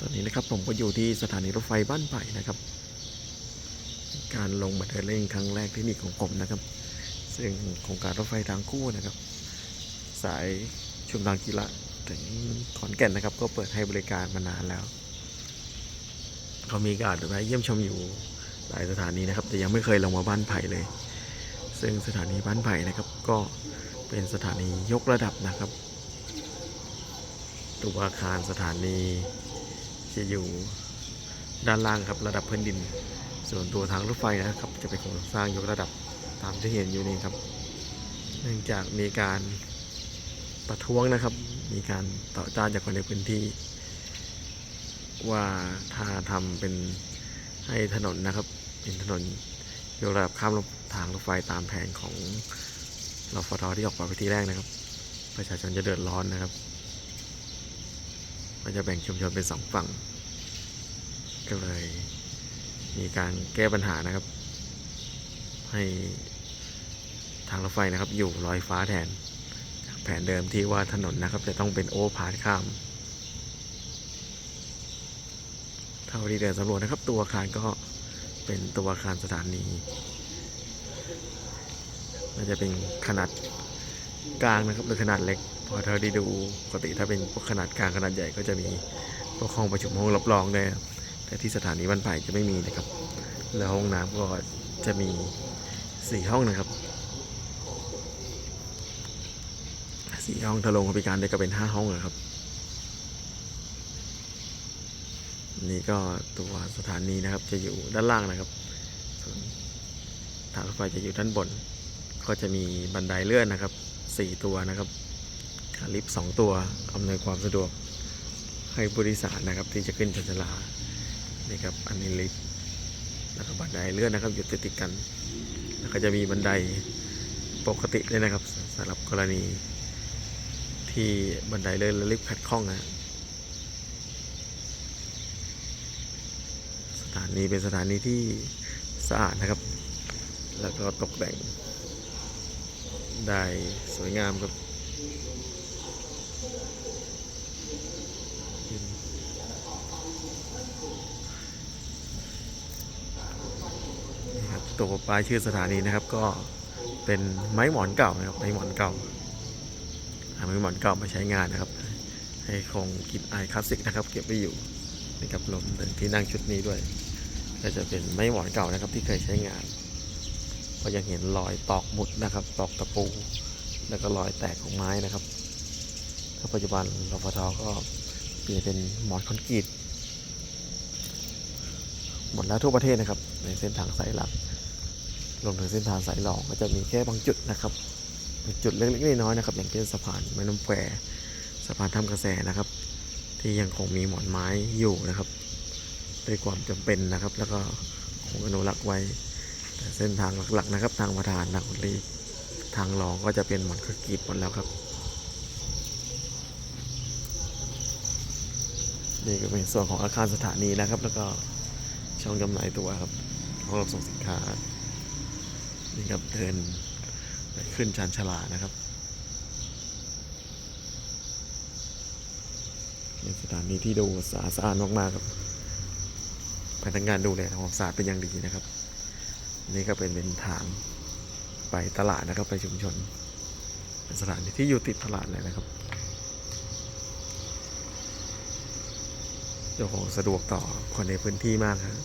ตอนนี้นะครับผมก็อยู่ที่สถานีรถไฟบ้านไผ่นะครับ การลงมาเดินเล่นครั้งแรกที่นี่ของผมนะครับ ซึ่งโครงการรถไฟทางคู่นะครับ สายชุมทางกีฬาถึงขอนแก่นนะครับ ก็เปิดให้บริการมานานแล้วเขามีการแวะเยี่ยมชมอยู่หลายสถานีนะครับ แต่ยังไม่เคยลงมาบ้านไผ่เลย ซึ่งสถานีบ้านไผ่นะครับ ก็เป็นสถานียกระดับนะครับตัวอาคารสถานี จะอยู่ด้านล่างครับระดับพื้นดิน ส่วนตัวทางรถไฟนะครับ จะเป็นโครงสร้างยกระดับตามที่เห็นอยู่นี่ครับ เนื่องจากมีการประท้วงนะครับ มีการต่อต้านจากคนในพื้นที่ ว่าถ้าทำเป็นให้ถนนนะครับ เป็นถนนยกระดับข้ามทางรถไฟตามแผนของรฟทที่ออกมาไปที่แรกนะครับ ประชาชนจะเดือดร้อนนะครับ ก็จะแบ่งชุมชนเป็นสองฝั่ง ก็เลยมีการแก้ปัญหานะครับ ให้ทางรถไฟนะครับ อยู่ลอยฟ้าแทน แผนเดิมที่ว่าถนนนะครับ จะต้องเป็นโอเวอร์พาสข้าม เท่าที่เดินสำรวจนะครับ ตัวอาคารก็เป็นตัวอาคารสถานีน่าจะเป็นขนาด กลางนะครับหรือขนาดเล็ก พอเท่าที่ดูปกติถ้าเป็นพวกขนาดกลางขนาดใหญ่ก็จะมีพวกห้องประชุมห้องรับรองด้วยแต่ที่สถานีบ้านไผ่จะไม่มีนะครับ แล้วห้องน้ำก็จะมีสี่ห้องนะครับสี่ห้องถ้าลงบริการได้ก็เป็นห้าห้องนะครับ นี่ก็ตัวสถานีนะครับจะอยู่ด้านล่างนะครับส่วนทางรถไฟจะอยู่ด้านบน ก็จะมีบันไดเลื่อนนะครับ สี่ตัวนะครับลิฟต์สองตัวอำนวยความสะดวกให้ผู้โดยสารนะครับที่จะขึ้นชานชลานี่ครับอันนี้ลิฟต์แล้วก็บันไดเลื่อนนะครับอยู่ติดติดกัน แล้วก็จะมีบันไดปกติเลยนะครับสำหรับกรณี ที่บันไดเลื่อนและลิฟต์ขัดข้องนะสถานีเป็นสถานีที่สะอาดนะครับ แล้วก็ตกแต่ง ได้สวยงามครับตัวป้ายชื่อสถานีนะครับ ก็เป็นไม้หมอนเก่านะครับไม้หมอนเก่าไม้หมอนเก่ามาใช้งานนะครับ ให้คงกลินอายคลาสสิกนะครับเก็บไว้อยู่นี่ครับลมถึงที่นั่งชุดนี้ด้วย ก็จะเป็นไม้หมอนเก่านะครับที่เคยใช้งาน ก็ยังเห็นรอยตอกหมุดนะครับตอกตะปู แล้วก็รอยแตกของไม้นะครับแล้วปัจจุบันรฟทก็เปลี่ยนเป็นหมอนคอนกรีตหมดแล้วทั่วประเทศนะครับ ในเส้นทางสายหลักรวมถึงเส้นทางสายรองก็จะมีแค่บางจุดนะครับจุดเล็กๆน้อยๆนะครับ อย่างเช่นสะพานแม่น้ำแควสะพานท่ากระแสนะครับ ที่ยังคงมีหมอนไม้อยู่นะครับด้วยความจำเป็นนะครับ แล้วก็คงอนุรักษ์ไว้ เส้นทางหลักๆนะครับ ทางประธานทางรีทางรองก็จะเป็นหมอนคอนกรีตหมดแล้วครับ นี่ก็เป็นส่วนของอาคารสถานีนะครับ แล้วก็ช่องจำหน่ายตัวครับห้องรับส่งสินค้านี่ครับเดินไปขึ้นชานชลานะครับเป็นสถานีที่ดูสะอาดสะอาดมากๆครับพนักงานดูแลความสะอาดเป็นอย่างดีนะครับ นี่ก็เป็นเป็นทางไปตลาดนะครับไปชุมชนเป็นสถานที่ที่อยู่ติดตลาดเลยนะครับเจ้าของสะดวกต่อคนในพื้นที่มากครับ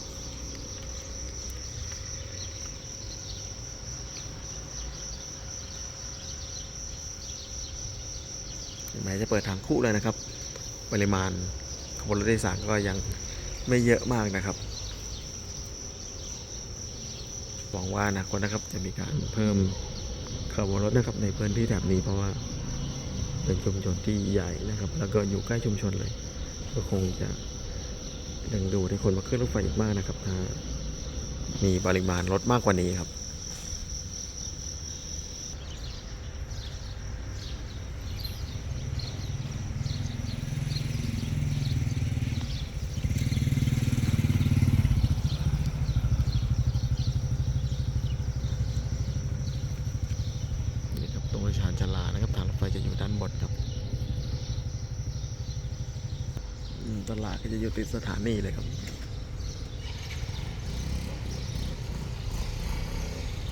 แม้จะเปิดทางคู่เลยนะครับ ปริมาณขบวนรถโดยสารก็ยังไม่เยอะมากนะครับ หวังว่าอนะคนนะครับจะมีการเพิ่มขบวนรถนะครับในพื้นที่แถบนี้เพราะว่าเป็นชุมชนที่ใหญ่นะครับ แล้วก็อยู่ใกล้ชุมชนเลย ก็คงจะดึงดูดให้คนมาขึ้นรถไฟอีกมากนะครับถ้ามีปริมาณรถมากกว่านี้ครับ นี่ ตรงชานชาลานะครับ ทางรถไฟจะอยู่ด้านบนครับตลาดก็จะอยู่ติดสถานีเลยครับ